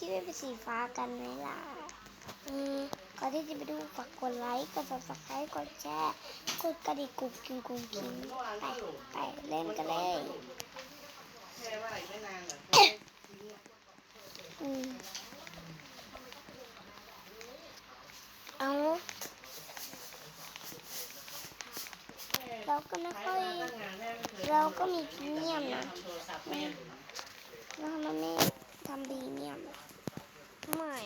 ที่เป็นสีฟ้ากันไหมล่ะอืมก่อนที่จะไปดูฝากกดไลค์กด subscribe กดแชร์กดกระดิ่งกุ๊กกิ้งกุ๊กกิ้งไปไปเล่นกันเลยแค่ว่าอีกไม่นานเหรออืมเอาเราก็ไม่ค่อยเราก็มีพรีเมียมนะโทรศัพท์แม่นแล้วทำไมไม่ทำพรีเมียม ไม่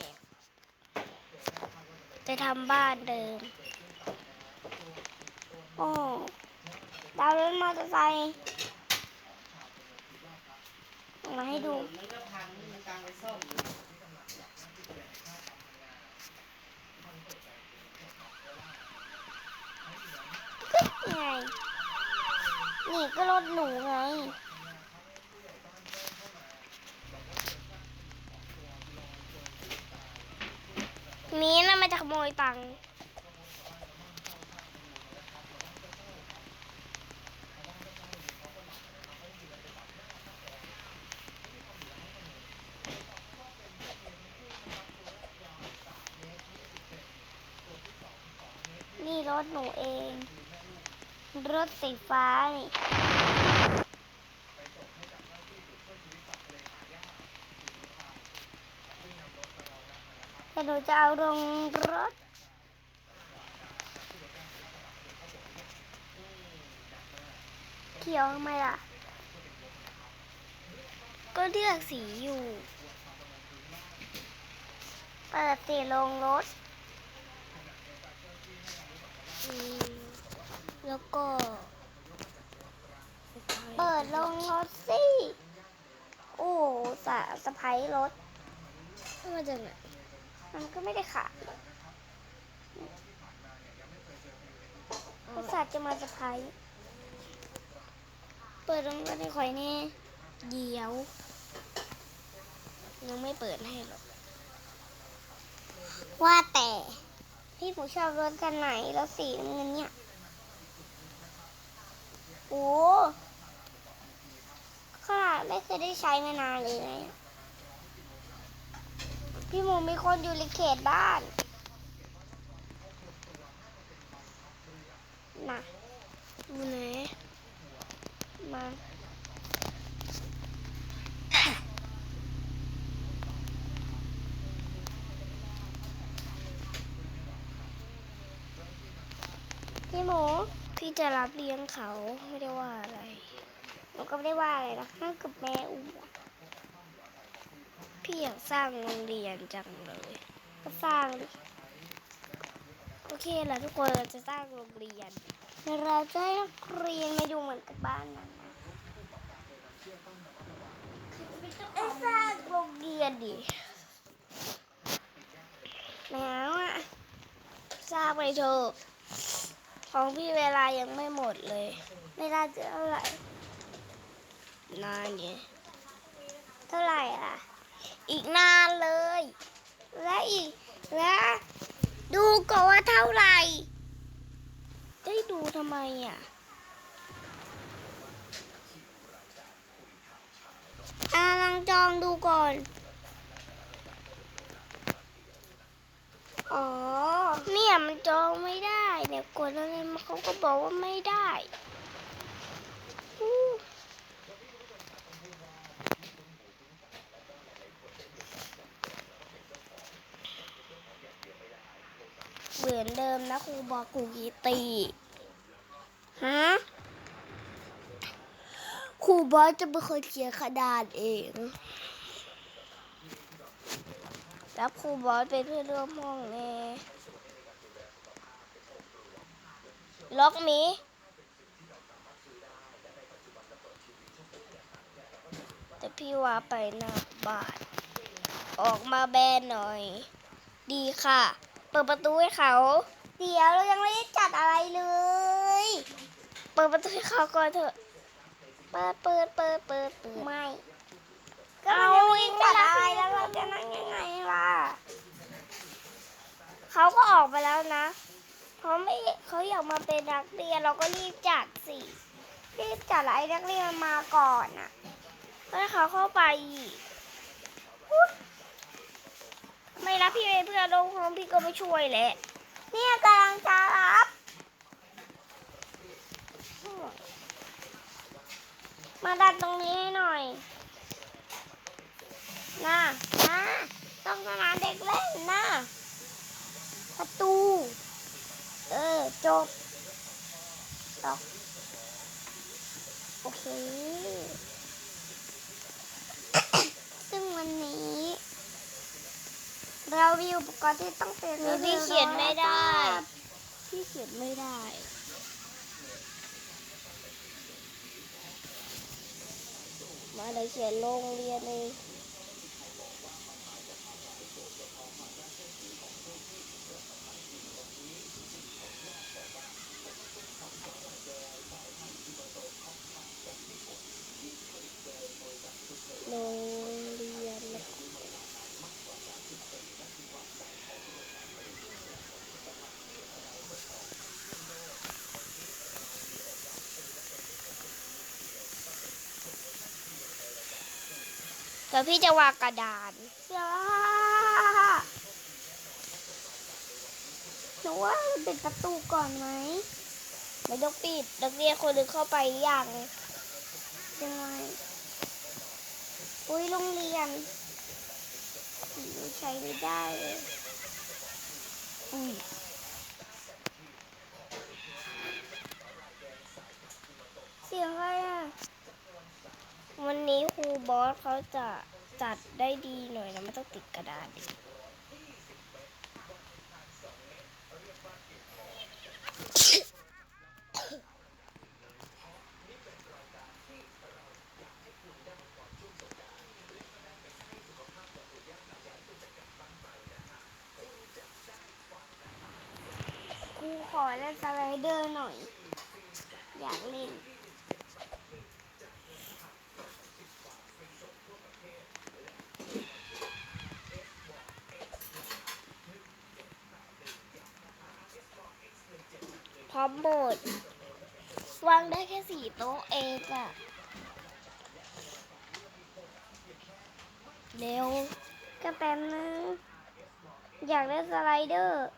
จะทำบ้านเดิม โอ้ดาวรถมอเตอร์ไซค์มาให้ดูไปซ่อมไงนี่ก็รถหนูไง มีน่ะมาจะขโมยตังค์นี่รถหนูเอง รถสีฟ้านี่ หนูจะเอาลงรถเขียวทำไมล่ะ ก็เลือกสีอยู่เปิดสีลงรถ แล้วก็ เปิดลงรถสิ โอ้สะสะพายรถ มาจากไหน มันก็ไม่ได้ขายอุตส่าห์จะมาสะพายเปิดลงรถในข่อยแน่เดี๋ยว ยังไม่เปิดให้หรอก ว่าแต่ พี่ผมชอบรถกันไหนแล้วสีน้ำเงินเนี่ย โอ้ขนาดไม่เคยได้ใช้มานานเลยนะเนี่ย พี่หมูมีคนอยู่ในเขตบ้านน่ะอยู่ไหนมาพี่หมูพี่จะรับเลี้ยงเขาไม่ได้ว่าอะไรหนูก็ไม่ได้ว่าอะไรนะถ้ากับแม่อุ้ม พี่อยากสร้างโรงเรียนจังเลย ก็สร้างดิโอเคแหละทุกคนเราจะสร้างโรงเรียนเราจะให้นักเรียนมาอยู่เหมือนกับบ้านนั้นนะไอ้สร้างโรงเรียนดิแล้วอะสร้างไปเถอะของพี่เวลายังไม่หมดเลย เวลาจะเท่าไหร่นานเนี่ยเท่าไหร่ล่ะ อีกนานเลย และอีกและดูก่อนว่าเท่าไหร่ ได้ดูทำไมอะอาลังจองดูก่อน อ๋อ เนี่ยมันจองไม่ได้ เนี่ยกดอะไรมาเขาก็บอกว่าไม่ได้อู้ เหมือนเดิมนะครูบอกครูกีตีฮะครูบอสจะเป็นคนเขียนกระดาษเอง แล้วครูบอสเป็นเพื่อนร่วมห้องแน่ล็อกมีแต่พี่ว่าไปหน้าบ้าน ออกมาแบนหน่อย ดีค่ะ เปิดประตูให้เขา เดี๋ยวเรายังไม่ได้จัดอะไรเลย เปิดประตูให้เขาก่อนเถอะ เปิดเปิดเปิดเปิดเปิดไม่ ก็มันยังไม่ได้จัดอะไรแล้วเราจะนั่งยังไงล่ะเขาก็ออกไปแล้วนะเพราะไม่เขาอยากมาเป็นนักเรียนเราก็รีบจัดสิ รีบจัดแล้วไอ้นักเรียนมาก่อนอะแล้วให้เขาเข้าไปอีกอุ๊ย ไม่รับพี่เพื่อนลงห้องพี่ก็ไม่ช่วยแหละเนี่ยกำลังจะรับมาดันตรงนี้ให้หน่อยน่าน่าต้องสนามเด็กเล่นน่าประตู เออ จบตอกโอเค ซึ่งวันนี้ เรามีอุปกรณ์ที่ต้องเป็นหรือพี่เขียนไม่ได้พี่เขียนไม่ได้ มาเลยเขียนโรงเรียนเลยโรงเรียนนะคะเดี๋ยวพี่จะวางกระดานจ้าหนูว่าปิดประตูก่อนไหมไม่ต้องปิดนักเรียนคนหนึ่งเข้าไปอย่างยังไงอุ้ยโรงเรียนใช้ไม่ได้เลยอุ้ยเสียงอะไรอะ วันนี้ครูบอสเขาจะจัดได้ดีหน่อยนะไม่ต้องติดกระดาษอีครูขอเล่นสไลเดอร์หน่อย อยากเล่น อมหมด วางได้แค่สี่โต๊ะเองอะเร็วก็แป๊บนึง อยากได้สไลเดอร์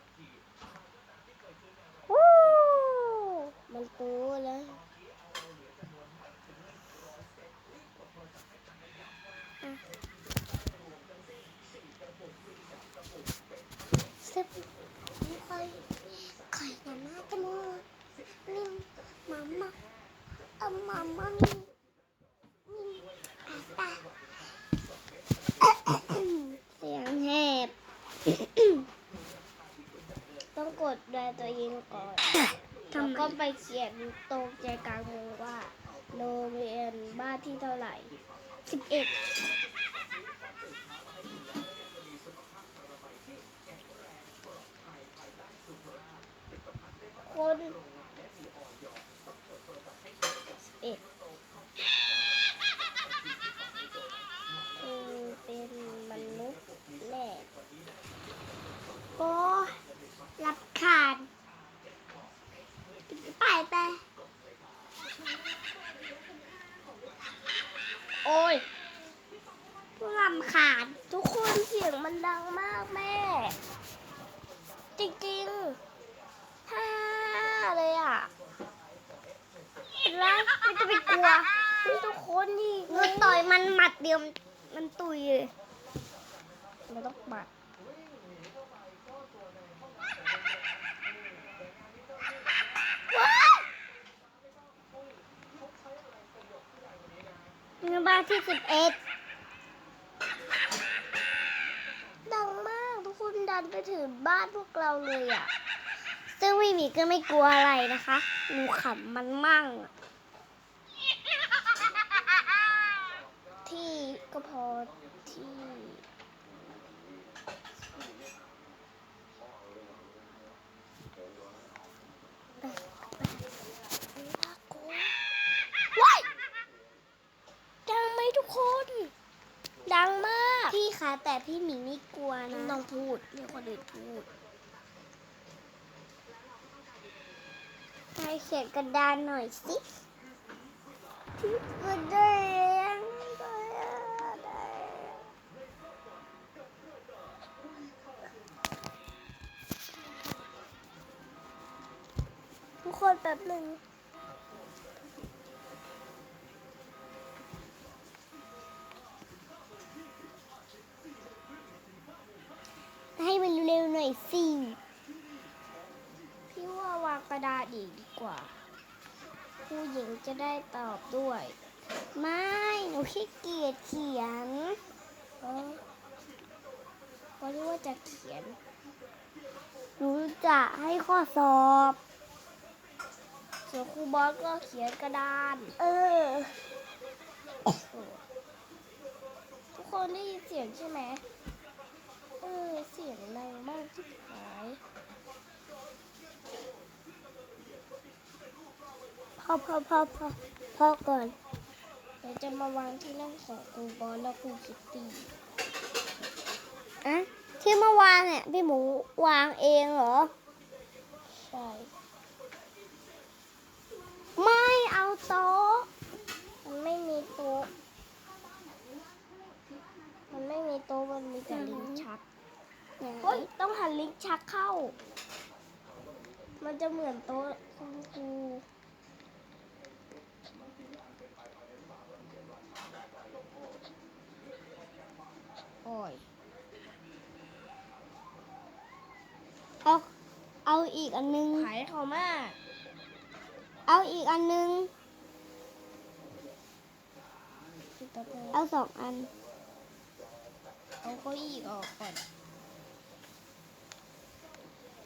เขียนตรงใจกลางเมืองว่า โรงเรียนบ้านที่เท่าไหร่ 11านที่สิบเอ็ดดังมากทุกคนดันไปถึงบ้านพวกเราเลยอะ ซึ่งวิมีก็ไม่กลัวอะไรนะคะ หนูขำมันมั่งอะที่ก็พอที่ แต่พี่หมีนี่กลัวนะต้องพูดเรียกคนอื่นพูดใครเขียนกระดานหน่อยสิที่กระดานทุกคนแบบหนึ่ง จะได้ตอบด้วย ไม่ หนูขี้เกียจเขียนเออเพราะที่ว่าจะเขียน หนูจะให้ข้อสอบส่วนครูบอสก็เขียนกระดาน เออ ทุกคนได้ยินเสียงใช่ไหม เออ เสียงดังมากที่หาย พอพอพอพอพอก่อนเดี๋ยวจะมาวางที่นั่งของครูบอสและครูคิตตี้อะที่เมื่อวานเนี่ยพี่หมูวางเองเหรอ ใช่ ไม่เอาโต๊ะ มันไม่มีโต๊ะ มันไม่มีโต๊ะมันมีแต่ลิ้นชักเฮ้ยต้องหันลิ้นชักเข้า มันจะเหมือนโต๊ะคุณครู โอ้ย เอา เอาอีกอันนึง ขายเขามาก เอาอีกอันนึง เอาสองอัน เอาเก้าอี้ออกก่อน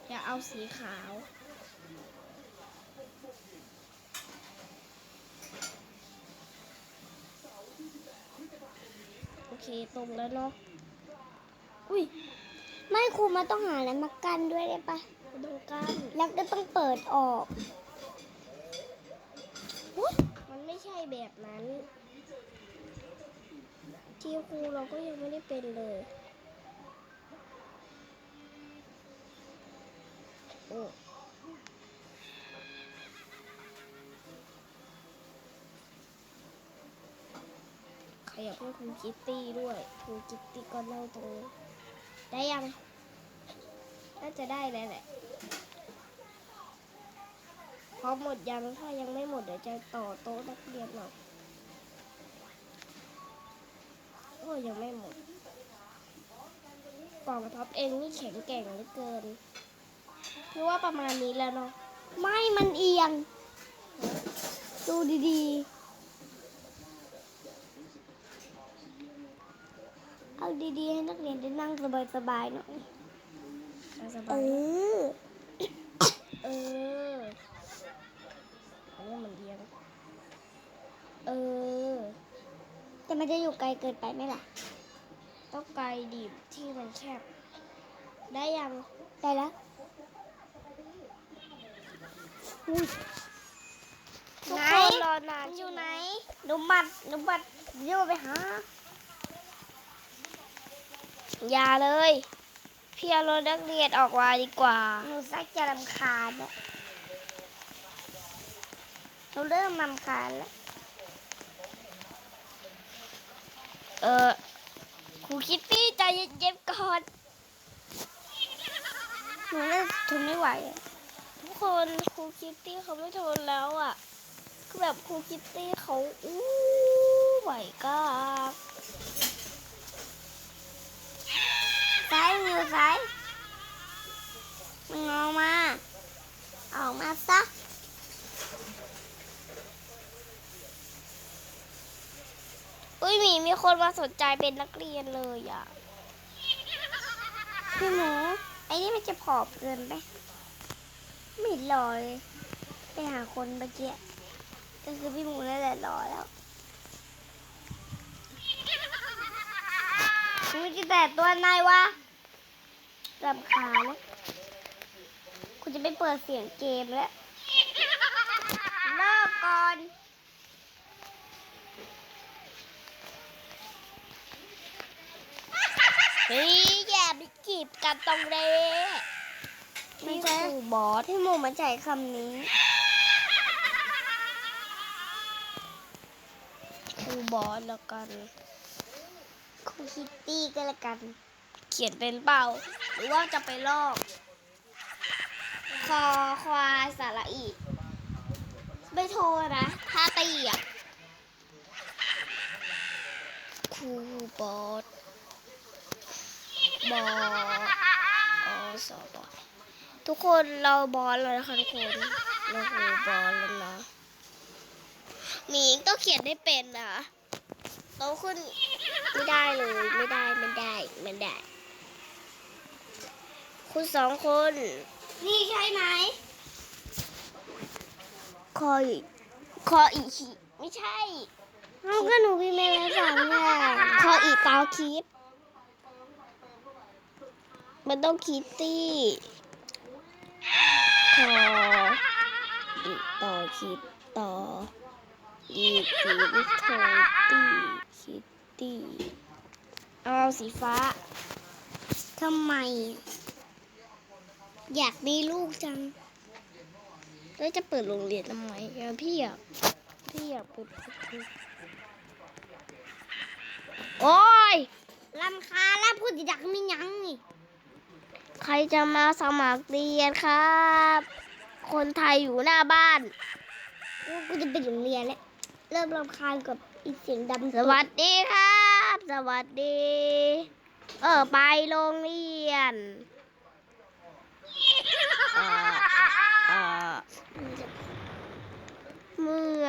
อย่าเอาสีขาว โอเคตรงแล้วเนาะ อุ้ยไม่ครูมาต้องหาอะไรมากั้นด้วยได้ปะ ไม่ต้องกั้นแล้วก็ต้องเปิดออกอุ๊ยมันไม่ใช่แบบนั้น ที่ครูเราก็ยังไม่ได้เป็นเลยโอ้ขยับให้คุณคิตตี้ด้วยคุณคิตตี้ก็นั่งตรงนี้ได้ยัง น่าจะได้แล้วแหละพอหมดยังถ้ายังไม่หมดเดี๋ยวจะต่อโต๊ะนักเรียนหน่อยโอ้ยยังไม่หมดกล่องท็อปเองนี่แข็งแกร่งเหลือเกินคือว่าประมาณนี้แล้วเนาะไม่มันเอียง ดูดีๆ เอาดีๆ ให้นักเรียนได้นั่งสบายๆหน่อย เออ เออ อันนี้มันเอียง เออ แต่มันจะอยู่ไกลเกินไปไหมล่ะ ต้องไกลดิบที่มันแคบ ได้ยังได้แล้วอุ๊ยทุกคนรอนานอยู่ไหนหนูบัดหนูบัดเดี๋ยวไปหา อย่าเลย พี่เอารถนักเรียนออกมาดีกว่า หนูสักจะรำคาญอะหนูเริ่มรำคาญแล้ว เออครูคิตตี้ใจเย็นๆก่อน หนูเริ่มทนไม่ไหวอะทุกคนครูคิตตี้เขาไม่ทนแล้วอะ คือแบบครูคิตตี้เขาอู้ไหวก้า กซ้ายมือซ้ายมึงเอามา ออกมาซะอุ้ยมีมีคนมาสนใจเป็นนักเรียนเลยอะ พี่หมู ไอ้นี่มันจะผอมเกินไปไม่เห็นหล่อเลย ไปหาคนเมื่อกี้ก็คือพี่หมูนั่นแหละหล่อแล้ว มึงจะแต่ตัวนายวะรำคาญแล้วคุณจะไปเปิดเสียงเกมแล้วเลิกก่อน เฮ้ยอย่าไปจีบกันตรงนี้ม่ใช่ครูบอสที่หมูมาใช้คำนี้ครูบอสแล้วกัน คิตตี้ก็แล้วกัน เขียนเป็นเปล่า หรือว่าจะไปลอก คอควายสาระอีคไปโทรนะถ้าตีอะครูบอสบอสบอทุกคนเราบอสแล้วนะคะทุกคนเราครูบอสแล้วนะหมีต้องเขียนได้เป็นนะ โตขึ้นไม่ได้เลยไม่ได้ไม่ได้ไม่ได้ คุณสองคน นี่ใช่ไหมคออีกคออีกขีไม่ใช่เอาก็หนูพิมพ์ไปแล้วสองอย่างคออีกเกาคิด มันต้องคิดตี้คออีกต่อคิดต่ออีกคิดโทตี้คิด ตี้เอาสีฟ้าทำไม อยากมีลูกจัง แล้วจะเปิดโรงเรียนทำไมอ่พี่อยากพี่อยากเปิดประตูโอ้ยลำคาแล้วพูดดักไม่ยั้งนี่ใครจะมาสมัครเรียนครับ คนไทยอยู่หน้าบ้าน กูจะไปโรงเรียนแล้ว เริ่มรำคาญกับ อีเสียงดำสวัสดีครับ สวัสดี เออไปโรงเรียนเอ่อเอ่อเมื่อ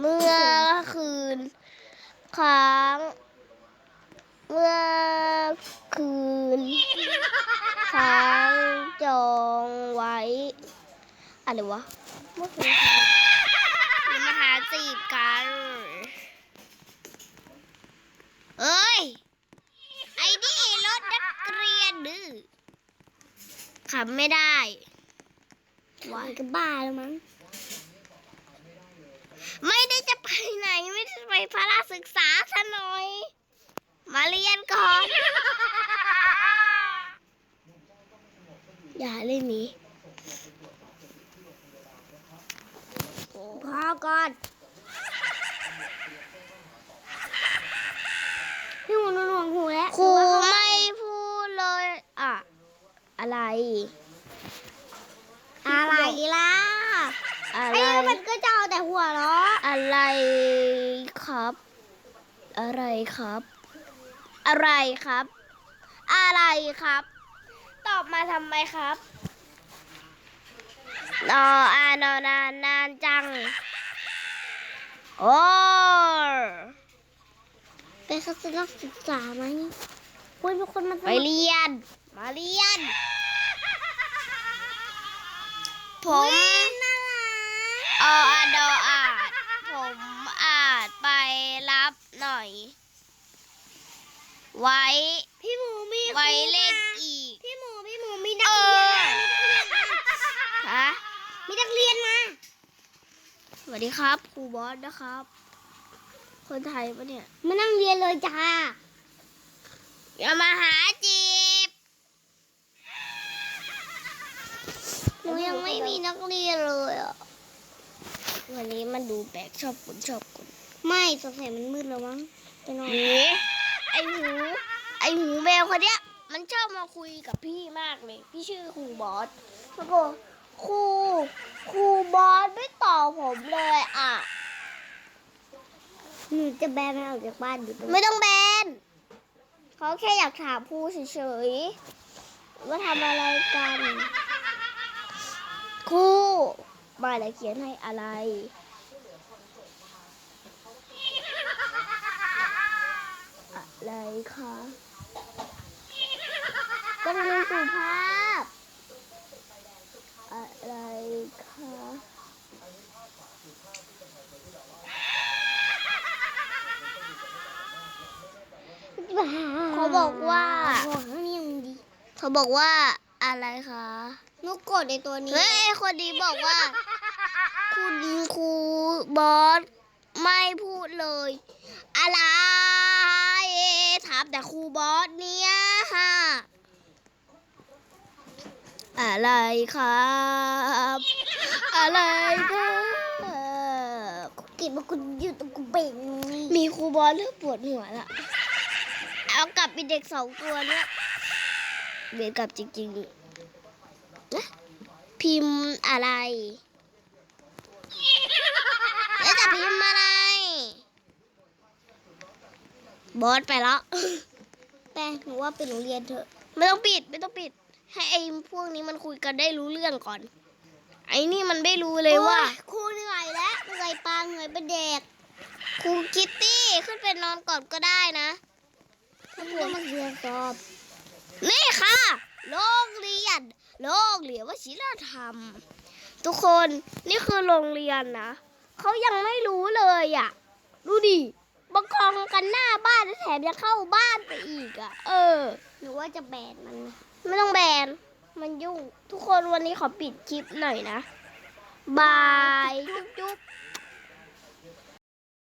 เมื่อคืนค้างเมื่อคืนค้างจองไว้อะไรวะเมื่อคืนค้างอย่ามาหาจีบ กัน เอ้ย ไอ้นี่รถนักเรียนดื้อขับไม่ได้วายก็บ้าแล้วมั้ง ไม่ได้จะไปไหน ไม่ได้ไปพระศึกษาซะหน่อย มาเรียนก่อน อย่าเล่นหนี้พอก่อน พี่หูหนูหนวกหูแล้วครูไม่พูดเลยอะอะไร อะไรล่ะอะไร ไอ้มันก็จะเอาแต่หัวเราะอะไรครับ อะไรครับ อะไรครับ อะไรครับ ตอบมาทำไมครับรออานอนานนานจัง โอ้ เป็นทัศนศึกษาไหมคุยเป็นคนมาสไปมัครเรียน มาเรียน ผมน่ารักเอออาดออาจผมอาจไปรับหน่อย ไว้ พี่หมูมีไว้ครูเล่นมาอีก พี่หมูพี่หมูมีนักเอเรียอนมาฮะมีนักเรียนมา สวัสดีครับครูบอสนะครับ คนไทยปะเนี่ย มานั่งเรียนเลยจ้า อย่ามาหาจีบ หนูยังไม่มีนักเรียนเลยอะ วันนี้มันดูแปลกชอบคนชอบคนไม่สงสัยมันมืดแล้วมั้งไปนอนหนีไอหู ไอหูแมวคนเนี้ย มันชอบมาคุยกับพี่มากเลย พี่ชื่อครูบอสแล้วก็ครู ครูบอสไม่ตอบผมเลยอะ หนูจะแบนมันออกจากบ้านดิไม่ต้องแบนเขาแค่อยากถามครูเฉยๆว่าทำอะไรกันครูมาแล้วเขียนให้อะไรอะไรคะก็เรียนสุภาพอะไรคะ เขาบอกว่าบอกข้างนี้มันดีเขาบอกว่าอะไรคะหนูกดในตัวนี้เฮ้ยคนนี้บอกว่า คุณครูบอสไม่พูดเลย อะไรถามแต่ครูบอสเนี่ยค่ะอะไรครับ อะไรครับกิดมาคุณอยู่ตรงกูเบ่งนี่มีครูบอสเริ่มปวดหัวละ เอากลับเป็นเด็กสองตัวเนี้ยเบียนกลับจริงๆนะพิมพ์อะไรพิมพ์อะไรบอสไปแล้วแป้งหนูว่าเป็นโรงเรียนเถอะ ไม่ต้องปิดไม่ต้องปิด ให้ไอ้พวกนี้มันคุยกันได้รู้เรื่องก่อน ไอ้นี่มันไม่รู้เลยว่าครูเหนื่อยแล้วเหนื่อยปางเหนื่อยเป็นเด็กครูคิตตี้ขึ้นไปนอนก่อนก็ได้นะ ทำก็มาเรียนสอบ นี่ค่ะ โรงเรียน โรงเรียนวชิรธรรม ทุกคนนี่คือโรงเรียนนะเขายังไม่รู้เลยอะ ดูดิบังกองกันหน้าบ้านแล้วแถมยังเข้าบ้านไปอีกอะ เออหนูว่าจะแบนมันนะไม่ต้องแบน มันยุ่ง ทุกคนวันนี้ขอปิดคลิปหน่อยนะ บาย จุ๊บจุ๊บ